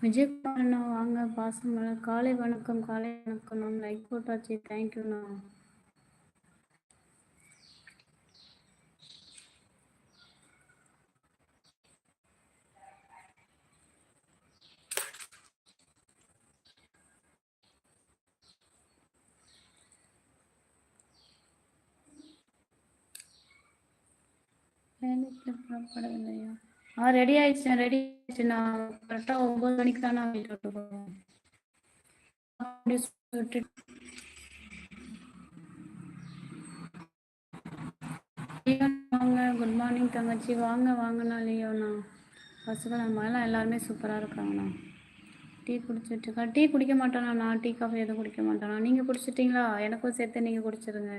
விஜயகுமாரண்ணா வாங்க பாசமலர் காலை வணக்கம் காலை வணக்கம் நான் லைக் போட்டாச்சு தேங்க்யூண்ணா வேலைக்கு புறப்படவில்லையா? ஆ ரெடி ஆயிடுச்சு ரெடி ஆயிடுச்சு. நான் கரெக்டாக ஒம்பது மணிக்கு தான் நான் வீட்டு விட்டு போவேன். வாங்க. குட் மார்னிங் தங்கச்சி. வாங்க வாங்கண்ணா லியோண்ணா பசங்க நம்மளாம் எல்லாருமே சூப்பராக இருக்காங்கண்ணா. டீ குடிச்சிட்டுருக்கா டீ குடிக்க மாட்டேண்ணா நான் டீ காஃபி எதுவும் குடிக்க மாட்டானா? நீங்கள் குடிச்சிட்டிங்களா? எனக்கும் சேர்த்து நீங்கள் குடிச்சிருங்க.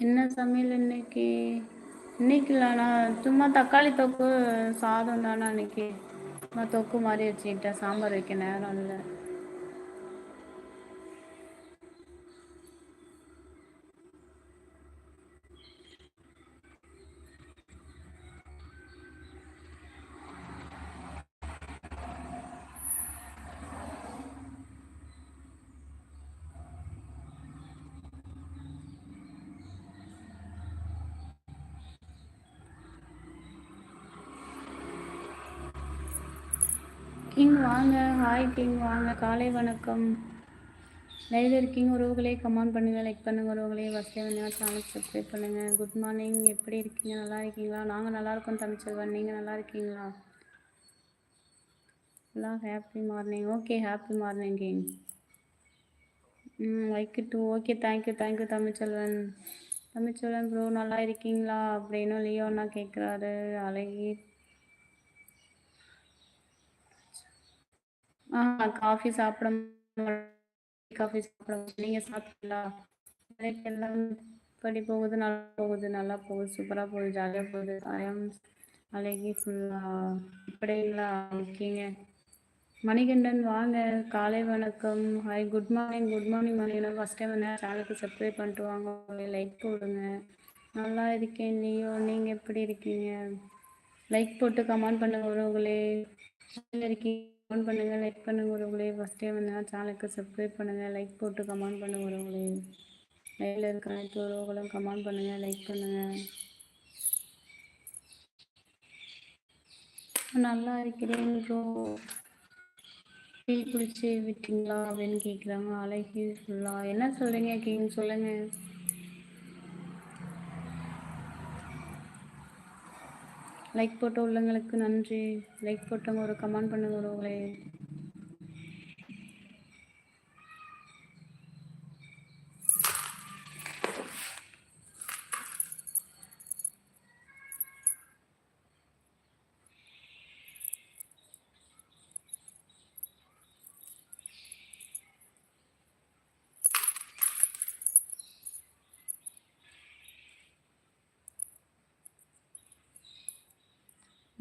என்ன சமையல் இன்னைக்கு? இன்னைக்கு இல்லைண்ணா சும்மா தக்காளி தொக்கு சாதம் தானா இன்னைக்கு. சும்மா தொக்கு மாதிரி வச்சுக்கிட்டேன். சாம்பார் வைக்க நேரம் இல்லை. கிங் வாங்க ஹாய் கிங் வாங்க காலை வணக்கம். லைவ் இருக்கீங்க உறவுகளே கமெண்ட் பண்ணுங்கள் லைக் பண்ணுங்கள் உறவுகளே ஃபஸ்ட்டே வந்து சேனல் சப்ஸ்கிரைப் பண்ணுங்கள் குட் மார்னிங் எப்படி இருக்கீங்க? நல்லா இருக்கீங்களா? நாங்கள் நல்லா இருக்கோம் தமிழ்ச்செல்வன். நீங்கள் நல்லா இருக்கீங்களா? எல்லாம் happy morning okay happy morning king ம் like two okay thank you thank you Tamilselvan. Tamilselvan bro நல்லா இருக்கீங்களா? அப்படின்னு லியோன்னா கேட்குறாரு அழகி காஃபி சாப்பிட காஃபி சாப்பிட நீங்கள் சாப்பிட்டீங்களா? எல்லாம் படி போகுது நல்லா போகுது நல்லா போகுது சூப்பராக போகுது ஜாலியாக போகுது. ஐஎம் அழகி ஃபுல்லாக இப்படிங்களா ஓகேங்க மணிகண்டன் வாங்க. காலை வணக்கம். Hi good morning good morning Manikandan. First time என்ன சேனலுக்கு சப்ஸ்கிரைப் பண்ணிட்டு வாங்க. லைக் போடுங்க. நல்லா இருக்கேன். நீயோ நீங்கள் எப்படி இருக்கீங்க? லைக் போட்டு கமெண்ட் பண்ணுங்க உறவுகளே. இருக்கீங்க. கமெண்ட் பண்ணுங்கள் லைக் பண்ணுங்கள் உறவுகளே ஃபஸ்ட் டைம் வந்தால் சேனலுக்கு சப்ஸ்கிரைப் பண்ணுங்கள் லைக் போட்டு கமெண்ட் பண்ணுங்கள் உறவுகளே லைவில் இருக்க அனைத்து உறவுகளும் கமெண்ட் பண்ணுங்கள் லைக் பண்ணுங்கள் நல்லா இருக்கிறேன் ப்ரோ டீ குடிச்சு விட்டீங்களா அப்படின்னு கேட்குறாங்க அழகி ஃபுல்லாக என்ன சொல்கிறீங்க கேன்னு சொல்லுங்கள் லைக் போட்ட உள்ளங்களுக்கு நன்றி. லைக் போட்டவங்க ஒரு கமெண்ட் பண்ணுங்க உங்களை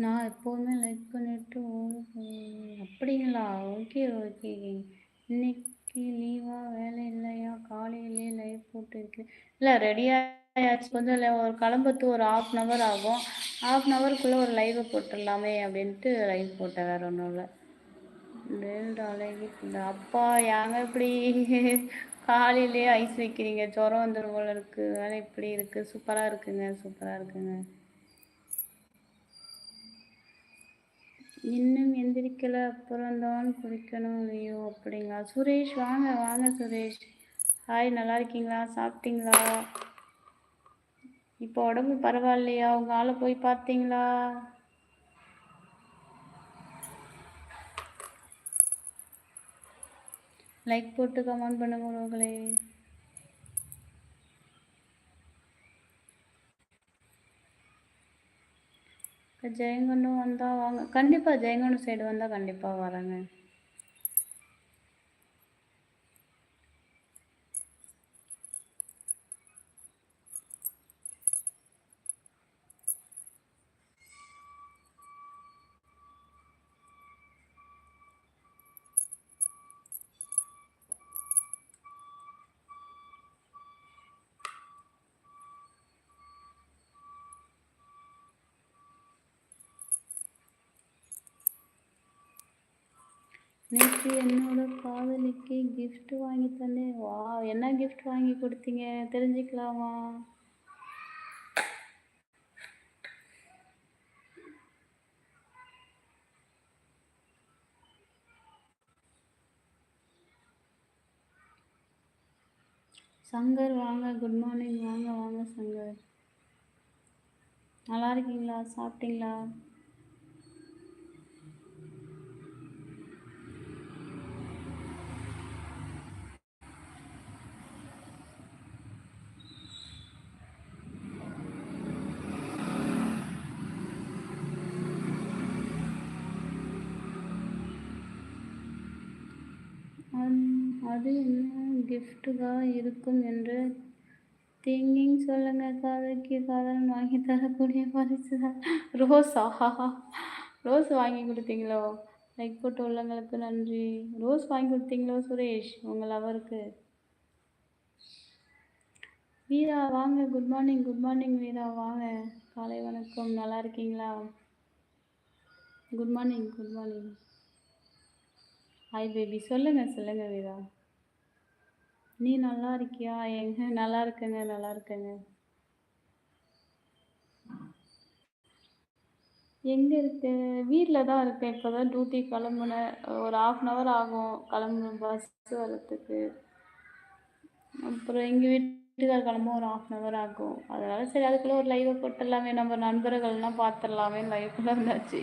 நான் எப்போவுமே லைக் பண்ணிட்டு அப்படிங்களா? ஓகே ஓகே இன்னைக்கு லீவா வேலை இல்லையா? காலையிலே லைவ் போட்டுருக்கு. இல்லை ரெடியாச்சு கொஞ்சம் இல்லை ஒரு கிளம்பத்து ஒரு ஆஃப் அன் ஹவர் ஆகும். ஆஃப் அன் ஹவருக்குள்ளே ஒரு லைவை போட்டுடலாமே அப்படின்ட்டு லைவ் போட்டேன். வேறு ஒன்றும் இல்லை. அப்பா ஏங்க இப்படி? காலையிலே ஐஸ் வைக்கிறீங்க. ஜுரம் வந்துடும் போல இருக்குது வேலை இப்படி இருக்குது சூப்பராக இருக்குங்க. சூப்பராக இருக்குங்க. இன்னும் எந்திரிக்கல அப்புறம் தான் குடிக்கணும் ஐயோ அப்படிங்களா? சுரேஷ் வாங்க வாங்க சுரேஷ். ஹாய் நல்லா இருக்கீங்களா? சாப்பிட்டீங்களா? இப்போ உடம்பு பரவாயில்லையா? உங்க ஆளை போய் பார்த்தீங்களா? லைக் போட்டு கமெண்ட் பண்ணுங்க உறவுகளே ஜெயங்கொண்டம் வந்தால் வாங்க. கண்டிப்பாக ஜெயங்கொண்டம் சைடு வந்தால் கண்டிப்பாக வரேங்க நேற்று என்னோட காதலிக்கு கிஃப்ட் வாங்கி தந்தேன். வா என்ன கிஃப்ட் வாங்கி கொடுத்தீங்க? தெரிஞ்சுக்கலாமா? சங்கர் வாங்க. குட் மார்னிங் வாங்க வாங்க சங்கர். நல்லா இருக்கீங்களா? சாப்பிட்டீங்களா? அது என்ன கிஃப்ட்டுகா இருக்கும் என்று திங்கிங் சொல்லுங்கள் காதலிக்கு காதலன் வாங்கி தரக்கூடிய பரிசு தான் ரோஸா? ரோஸ் வாங்கி கொடுத்தீங்களோ? லைக் போட்டு உள்ளங்களுக்கு நன்றி. ரோஸ் வாங்கி கொடுத்தீங்களோ சுரேஷ்? உங்கள் லவருக்கு வீரா வாங்க. Good morning good morning Veera. வாங்க. காலை வணக்கம். நல்லா இருக்கீங்களா? Good morning good morning hi baby சொல்லுங்கள் சொல்லுங்கள் வீரா. நீ நல்லா இருக்கியா? எங்க நல்லா இருக்கேங்க நல்லா இருக்கேங்க. எங்க இருக்க? வீட்டில் தான் இருக்கேன். இப்போ தான் டியூட்டி கிளம்புனேன். ஒரு ஆஃப் அன் ஹவர் ஆகும் கிளம்பு பஸ் வரத்துக்கு அப்புறம் எங்கள் வீட்டுக்கார் கிளம்ப ஒரு ஆஃப் அன் ஹவர் ஆகும். அதனால சரி அதுக்குள்ளே ஒரு லைவை போட்டுடலாமே. நம்ம நண்பர்கள்லாம் பார்த்துடலாமே லைஃப்பில் இருந்தாச்சு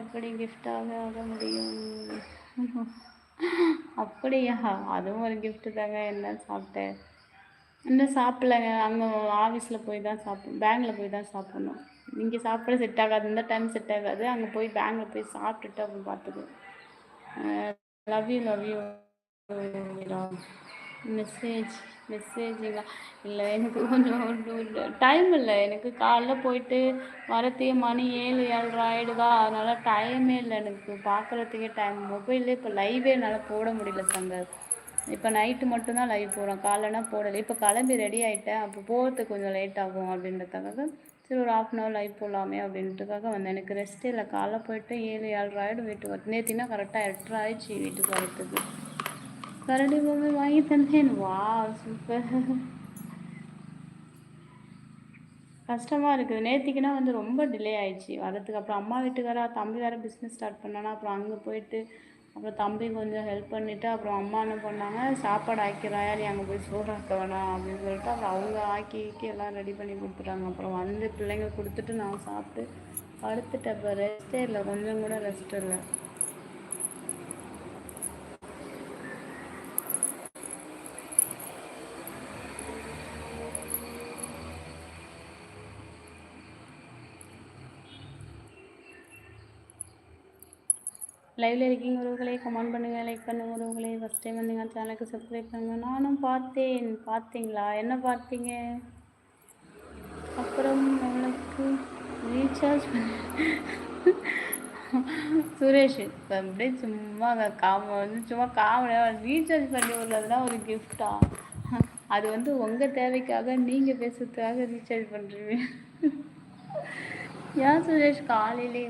எப்படி கிஃப்டாக ஆக முடியும்? அப்படியா? அதுவும் ஒரு கிஃப்ட்டு தாங்க. என்ன சாப்பிட்டேன் இன்னும் சாப்பிடலங்க? அங்கே ஆஃபீஸில் போய் தான் சாப்பிடும் பேங்கில் போய் தான் சாப்பிடணும். இங்கே சாப்பிட செட் ஆகாது. இந்த டைம் செட் ஆகாது. அங்கே போய் பேங்கில் போய் சாப்பிட்டுட்டு அப்புறம் பார்த்துக்கோ love you love you message மெசேஜுங்களா இல்லை. எனக்கு கொஞ்சம் டைம் இல்லை. எனக்கு காலைல போயிட்டு வரத்தையே மணி ஏழு ஏழரை ஆகிடுதா அதனால் டைமே இல்லை. எனக்கு பார்க்குறதுக்கே டைம் மொபைல்லே இப்போ லைவே என்னால் போட முடியல சங்கர் இப்போ நைட்டு மட்டும்தான் லைவ் போடுறோம் காலைனா போடலை. இப்போ கிளம்பி ரெடி ஆகிட்டேன் அப்போ போகிறதுக்கு கொஞ்சம் லேட் ஆகும் அப்படின்றதுக்காக சரி ஒரு ஆஃப் அன் அவர் லைவ் போடலாமே அப்படின்றதுக்காக வந்தேன். எனக்கு ரெஸ்ட்டே இல்லை. காலைல போயிட்டு ஏழு ஏழரை ஆகிடும் வீட்டுக்கு நேற்றுனா கரெக்டாக எட்டரை ஆயிடுச்சு வீட்டுக்கு வரத்துக்கு கரடி பொம்மை வாங்கி தந்தேன். வா சூப்பர் கஷ்டமாக இருக்குது. நேத்திக்குனா வந்து ரொம்ப டிலே ஆயிடுச்சு. வரதுக்கு அப்புறம் அம்மா வீட்டுக்காரா தம்பி வேறு பிஸ்னஸ் ஸ்டார்ட் பண்ணானா அப்புறம் அங்கே போயிட்டு அப்புறம் தம்பி கொஞ்சம் ஹெல்ப் பண்ணிவிட்டு அப்புறம் அம்மா என்ன பண்ணாங்க சாப்பாடு ஆக்கிறாயா நீ அங்கே போய் சோறு ஆக்க வேணாம் அப்படின்னு சொல்லிட்டு அப்புறம் அவங்க ஆக்கி ஆக்கி எல்லாம் ரெடி பண்ணி கொடுத்துட்டாங்க. அப்புறம் வந்து பிள்ளைங்க கொடுத்துட்டு நான் சாப்பிட்டு படுத்துட்டேன். இப்போ ரெஸ்ட்டே இல்லை. கொஞ்சம் கூட ரெஸ்ட் இல்லை. லைவ்ல இருக்கீங்க உறவுகளே கமெண்ட் பண்ணுங்க லைக் பண்ணுங்க உறவுகளே ஃபஸ்ட் டைம் வந்தீங்க சேனலுக்கு சப்ஸ்கிரைப் பண்ணுங்க. நானும் பார்த்தேன். பார்த்தீங்களா? என்ன பார்த்தீங்க? அப்புறம் அவளுக்கு ரீசார்ஜ் பண்ண சுரேஷ் இப்போ அப்படியே சும்மா காம வந்து சும்மா காமெடியாக ரீசார்ஜ் பண்ணி விடுறதுலாம் ஒரு கிஃப்டா அது வந்து உங்கள் தேவைக்காக நீங்கள் பேசுறதுக்காக ரீசார்ஜ் பண்ணுறீங்க ஏன் சுரேஷ் காலையிலே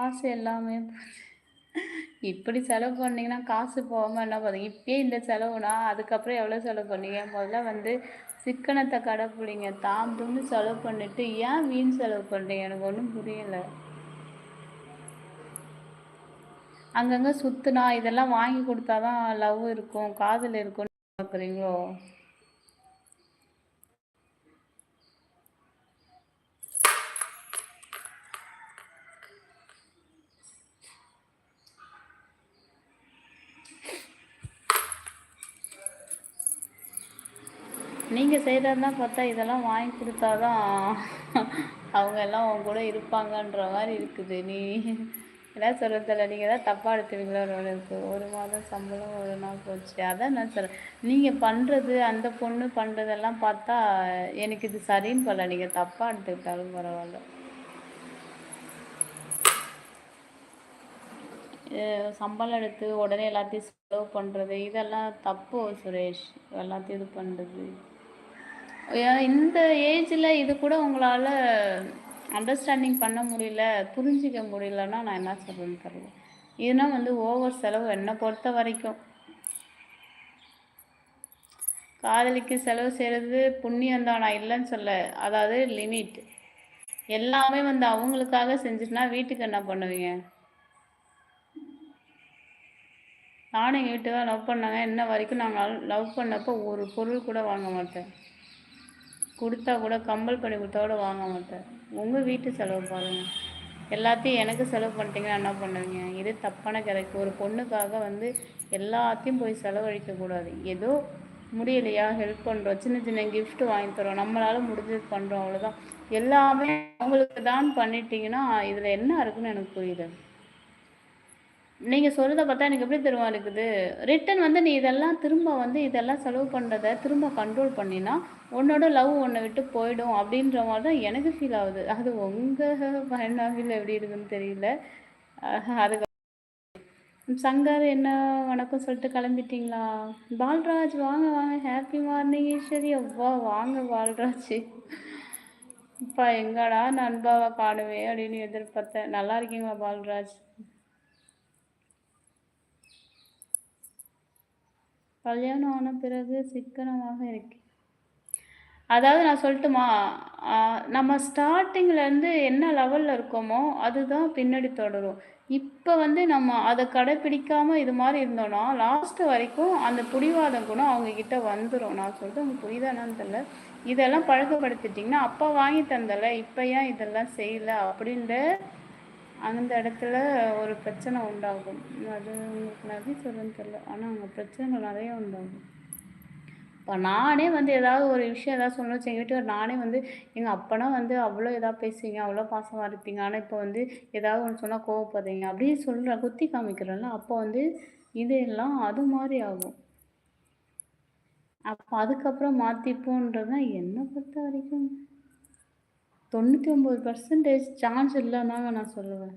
காசு எல்லாமே இப்படி செலவு பண்ணீங்கன்னா காசு போகாமல் என்ன பண்ணுங்க இப்பயே இந்த செலவுனா அதுக்கப்புறம் எவ்வளோ செலவு பண்ணீங்க? முதல்ல வந்து சிக்கனத்தை கடைப்பிடிங்க. தாம் தும்னு செலவு பண்ணிட்டு ஏன் வீண் செலவு பண்ணுறீங்க எனக்கு ஒன்றும் புரியலை. அங்கங்கே சுற்றுனா இதெல்லாம் வாங்கி கொடுத்தாதான் லவ் இருக்கும். காதல் இருக்கும்னு பார்க்குறீங்களோ நீங்கள் செய்கிறதா பார்த்தா இதெல்லாம் வாங்கி கொடுத்தாதான் அவங்க எல்லாம் அவங்க கூட இருப்பாங்கன்ற மாதிரி இருக்குது. நீ என்ன சொல்கிறதில்ல நீங்கள் தான் தப்பாக எடுத்துவீங்களோ எனக்கு ஒரு மாதம் சம்பளம் ஒரு நாள் போச்சு. அதான் நான் சொல்கிறேன் நீங்கள் பண்ணுறது அந்த பொண்ணு பண்ணுறதெல்லாம் பார்த்தா எனக்கு இது சரின்னு படல நீங்கள் தப்பாக எடுத்துக்கிட்டாலும் பரவாயில்ல. சம்பளம் எடுத்து உடனே எல்லாத்தையும் செலவு பண்ணுறது இதெல்லாம் தப்பு சுரேஷ். எல்லாத்தையும் இது பண்ணுறது இந்த ஏஜில் இது கூட உங்களால் அண்டர்ஸ்டாண்டிங் பண்ண முடியல புரிஞ்சிக்க முடியலன்னா நான் என்ன சொல்கிறேன்னு தெரியல. இதுனா வந்து ஓவர் செலவு என்னை பொறுத்த வரைக்கும். காதலிக்கு செலவு செய்கிறது புண்ணியம் தான் நான் இல்லைன்னு சொல்ல. அதாவது லிமிட் எல்லாமே வந்து அவங்களுக்காக செஞ்சுட்டுனா வீட்டுக்கு என்ன பண்ணுவீங்க? நானும் எங்கள் வீட்டுக்காக தான் லவ் பண்ணாங்க. இன்ன வரைக்கும் நாங்கள் லவ் பண்ணப்போ ஒரு பொருள் கூட வாங்க மாட்டேன். கொடுத்தா கூட கம்பல் பண்ணி கொடுத்தா கூட வாங்க மாட்டேன் உங்கள் வீட்டு செலவு பாருங்கள் எல்லாத்தையும் எனக்கு செலவு பண்ணிட்டீங்கன்னா என்ன பண்ணுவீங்க? இது தப்பான கிடைக்கு ஒரு பொண்ணுக்காக வந்து எல்லாத்தையும் போய் செலவழிக்கக்கூடாது ஏதோ முடியலையா? ஹெல்ப் பண்ணுறோம் சின்ன சின்ன கிஃப்ட் வாங்கி தரோம் நம்மளால் முடிஞ்சது பண்ணுறோம் அவ்வளோதான் எல்லாமே அவங்களுக்கு தான் பண்ணிட்டீங்கன்னா இதில் என்ன இருக்குன்னு எனக்கு புரியுது. நீங்கள் சொல்கிறத பார்த்தா எனக்கு எப்படி திரும்ப இருக்குது? ரிட்டன் வந்து நீ இதெல்லாம் திரும்ப வந்து இதெல்லாம் செலவு பண்ணுறத திரும்ப கண்ட்ரோல் பண்ணினா உன்னோட லவ் உன்னை விட்டு போயிடும் அப்படின்ற மாதிரி தான் எனக்கு ஃபீல் ஆகுது. அது உங்கள் பயனாவில் எப்படி இருக்குதுன்னு தெரியல. அதுக்கு சங்கர் என்ன வணக்கம் சொல்லிட்டு கிளம்பிட்டீங்களா? பால்ராஜ் வாங்க வாங்க. Happy morning Eswari. அவ்வா வாங்க பால்ராஜ். இப்போ எங்கடா நண்பாவை காணுவே அப்படின்னு எதிர்பார்த்தேன். நல்லா இருக்கீங்களா பால்ராஜ்? கல்யாணம் ஆன பிறகு சிக்கனமாக இருக்கு. அதாவது நான் சொல்லட்டுமா? நம்ம ஸ்டார்டிங்லேருந்து என்ன லெவலில் இருக்கோமோ அதுதான் பின்னாடி தொடரும். இப்போ வந்து நம்ம அதை கடைப்பிடிக்காமல் இது மாதிரி இருந்தோம்னா லாஸ்ட்டு வரைக்கும் அந்த புடிவாதம் குணம் அவங்கக்கிட்ட வந்துடும் நான் சொல்லிட்டு உங்களுக்கு புரியுதானான்னு தெரில இதெல்லாம் பழக்கப்படுத்திட்டிங்கன்னா அப்போ வாங்கி தந்தல இப்போ ஏன் இதெல்லாம் செய்யலை? அப்படின்ற அந்த இடத்துல ஒரு பிரச்சனை உண்டாகும். அது உங்களுக்கு நிறைய சொல்லுன்னு தெரில ஆனால் அங்கே பிரச்சனைகள் நிறைய உண்டாகும். இப்போ நானே வந்து ஏதாவது ஒரு விஷயம் ஏதாவது சொல்லணும் எங்கள் வீட்டுக்கு நானே வந்து எங்கள் அப்பனா வந்து அவ்வளோ எதாவது பேசுவீங்க அவ்வளோ பாசமாக இருப்பீங்க. ஆனால் இப்போ வந்து ஏதாவது ஒன்று சொன்னால் கோவப்படுறீங்க. அப்படின்னு சொல்கிற குத்தி காமிக்கிறோம்ல அப்போ வந்து இது எல்லாம் அது மாதிரி ஆகும். அப்போ அதுக்கப்புறம் மாற்றிப்போன்றது தான் என்னை பொறுத்த வரைக்கும் தொண்ணூற்றி ஒம்பது பர்சன்டேஜ் சான்ஸ் இல்லைன்னாங்க நான் சொல்லுவேன்.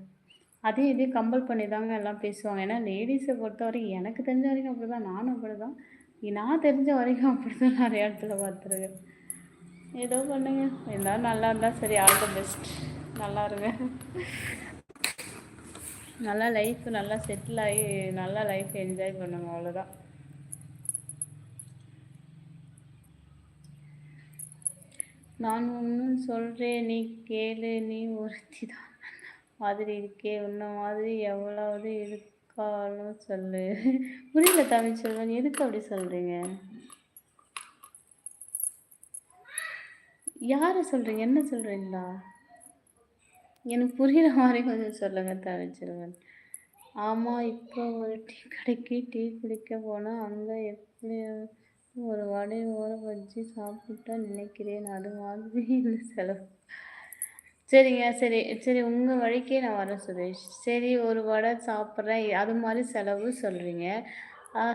அதே இதே கம்பல் பண்ணி தாங்க எல்லாம் பேசுவாங்க. ஏன்னா லேடிஸை பொறுத்த வரைக்கும் எனக்கு தெரிஞ்ச வரைக்கும் அப்படி தான் நானும் அப்படி தான் நான் தெரிஞ்ச வரைக்கும் அப்படி தான் நிறைய இடத்துல பார்த்துருக்கேன். ஏதோ பண்ணுங்க. இருந்தாலும் நல்லா இருந்தால் சரி ஆல் த பெஸ்ட் நல்லா இருங்க. நல்லா லைஃப் நல்லா செட்டில் ஆகி நல்லா லைஃப் என்ஜாய் பண்ணுங்க. அவ்வளோதான் நான் ஒன்றும் சொல்கிறேன் நீ கேளு நீ ஒருத்தி தான் மாதிரி இருக்கே உன்ன மாதிரி எவ்வளவு இருக்காலும் சொல்லு. புரியல தமிழ் செல்வன் எதுக்கு அப்படி சொல்கிறீங்க யாரை சொல்கிறீங்க என்ன சொல்கிறீங்களா எனக்கு புரிகிற மாதிரி கொஞ்சம் சொல்லுங்கள் தமிழ் செல்வன். ஆமாம் இப்போ ஒரு டீ கடைக்கு டீ குடிக்க போனால் அங்கே எப்படி ஒரு வடை ஊற வச்சு சாப்பிட்டா நினைக்கிறேன். அது மாதிரி இல்லை செலவு. சரிங்க சரி சரி உங்கள் வழிக்கே நான் வரேன் சுரேஷ். சரி ஒரு வடை சாப்பிட்றேன். அது மாதிரி செலவு சொல்கிறீங்க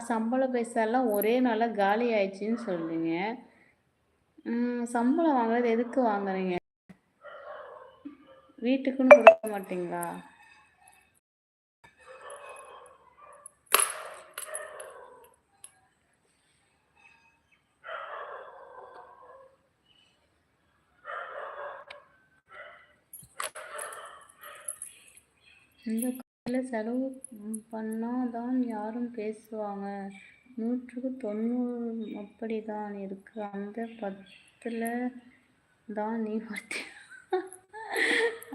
சம்பள பைசாலாம் ஒரே நாளாக காலி ஆயிடுச்சின்னு சொல்கிறீங்க சம்பளம் வாங்குறது எதுக்கு வாங்குறீங்க? வீட்டுக்குன்னு கொடுக்க மாட்டிங்களா? இந்த காலத்தில் செலவு பண்ணால் தான் யாரும் பேசுவாங்க. நூற்றுக்கு தொண்ணூறு அப்படி தான் இருக்கு. அந்த பத்தில் தான் நீ ஒருத்தி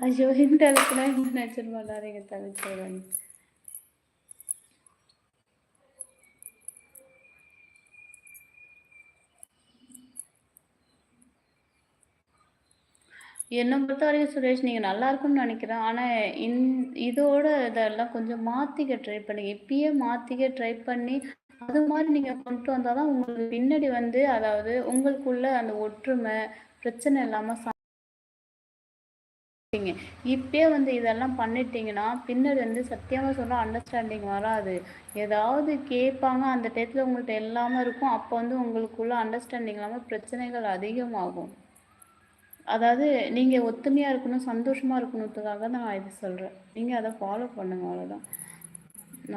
ஐயோ இந்த அளவுக்குலாம் என்ன நினச்சிட்டு பண்ணாதீங்க தவிர்த்து என்னை பொறுத்த வரைக்கும் சுரேஷ் நீங்கள் நல்லா இருக்கும்னு நினைக்கிறேன். ஆனால் இன் இதோட இதெல்லாம் கொஞ்சம் மாற்றிக்க ட்ரை பண்ணுங்க. இப்பயே மாற்றிக்க ட்ரை பண்ணி அது மாதிரி நீங்கள் கொண்டு வந்தால் தான் உங்களுக்கு பின்னாடி வந்து அதாவது உங்களுக்குள்ள அந்த ஒற்றுமை பிரச்சனை இல்லாமல் இப்பயே வந்து இதெல்லாம் பண்ணிட்டீங்கன்னா பின்னாடி வந்து சத்தியமாக சொல்ல அண்டர்ஸ்டாண்டிங் வராது. ஏதாவது கேட்பாங்க அந்த டயத்தில் உங்கள்கிட்ட எல்லாமே இருக்கும். அப்போ வந்து உங்களுக்குள்ள அண்டர்ஸ்டாண்டிங் இல்லாமல் பிரச்சனைகள் அதிகமாகும். அதாவது நீங்கள் ஒத்துமையாக இருக்கணும் சந்தோஷமாக இருக்கணுன்றதுக்காக நான் இது சொல்கிறேன் நீங்கள் அதை ஃபாலோ பண்ணுங்கள் அவ்வளோதான்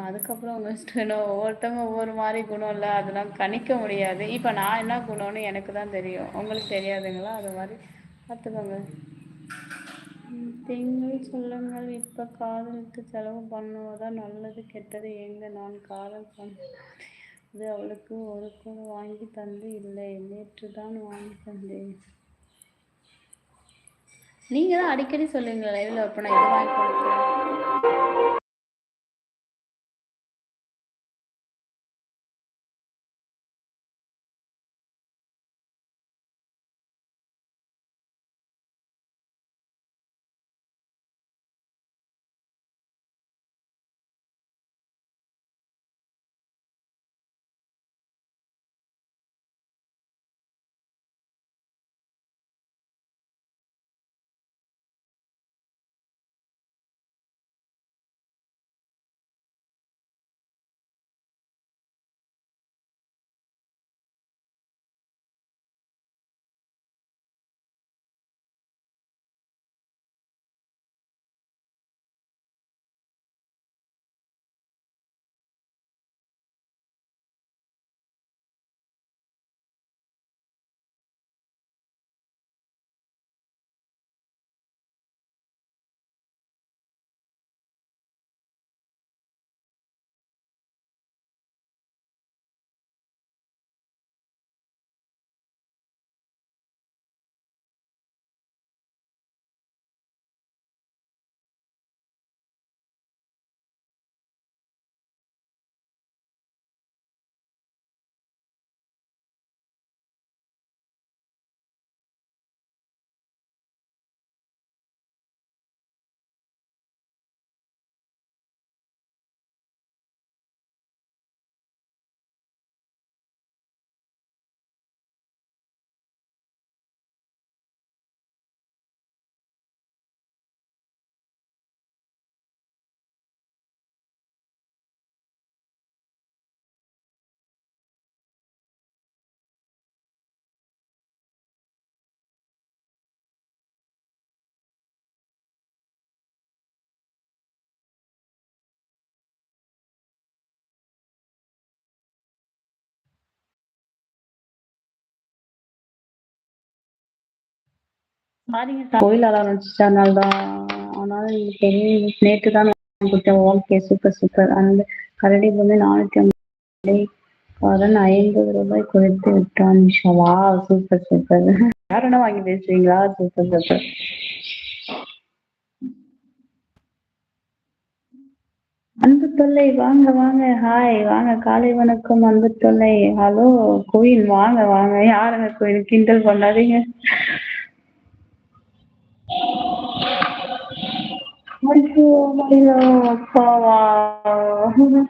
அதுக்கப்புறம் உங்க இஷ்டம் ஒவ்வொருத்தவங்க ஒவ்வொரு மாதிரி குணம் இல்லை அதெல்லாம் கணிக்க முடியாது. இப்ப நான் என்ன குணம்னு எனக்கு தான் தெரியும். உங்களுக்கு தெரியாதுங்களா? அது மாதிரி பார்த்துக்கோங்க. திங்கள் சொல்லுங்கள் இப்ப காதலுக்கு செலவு பண்ணுவதான் நல்லது கெட்டது? ஏங்க நான் காதல் பண்ண அவளுக்கு ஒரு கூட வாங்கி தந்து இல்லை. நேற்று தான் வாங்கி தந்தேன். நீங்க தான் அடிக்கடி சொல்லுவீங்களா லைவ்ல அப்ப நான் இது வாங்கி கொடுக்குறேன் சாரிங்க கோயில் அலாரம் வந்துச்சு அதனால தான் ஆனால் பெரிய நேற்று தான் கொடுத்தேன் ஓகே சூப்பர் சூப்பர் அந்த கரடி பொம்மை நானூற்றி ஐம்பது கடன் ஐம்பது ரூபாய் குறைத்து விட்டான். நிஷாவா சூப்பர் சூப்பர் யாருன்னா வாங்கி பேசுவீங்களா சூப்பர் சூப்பர் அன்பு தொல்லை வாங்க வாங்க. ஹாய் வாங்க. காலை வணக்கம் அன்பு தொல்லை. ஹலோ கோயில் வாங்க வாங்க. யாருங்க கோயில் கிண்டல் பண்ணாதீங்க? ஐயோ மயிலோ அப்பாவா நான்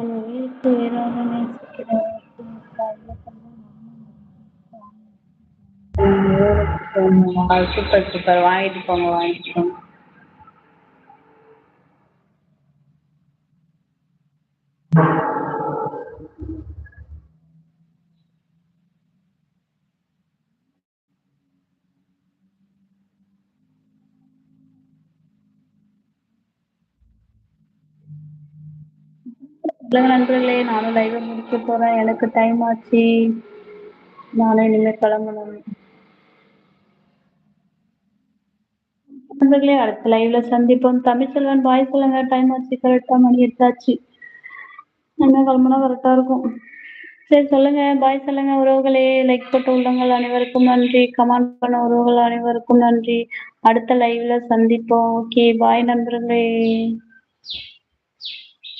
உயிருக்கு உயிராக நேசிக்கிறேன் சூப்பர் சூப்பர் வாங்கிட்டு போங்க வாங்கிட்டு போங்க நண்பர்களே நானும் லைவை முடிக்க போறேன். எனக்கு டைம் ஆச்சு. நானும் இனிமே கிளம்பணும். நண்பர்களே அடுத்த லைவ்ல சந்திப்போம். தமிழ்ச்செல்வன் பாய் சொல்லுங்க. டைம் ஆச்சு. கரெக்டா மணி எட்டாச்சு. என்ன கிளம்புனா கரெக்டா இருக்கும். சரி சொல்லுங்க. பாய் சொல்லுங்க. உறவுகளே லைக் போட்ட உள்ளங்கள் அனைவருக்கும் நன்றி. கமெண்ட் பண்ண உறவுகள் அனைவருக்கும் நன்றி. அடுத்த லைவ்ல சந்திப்போம். ஓகே பாய் நண்பர்களே.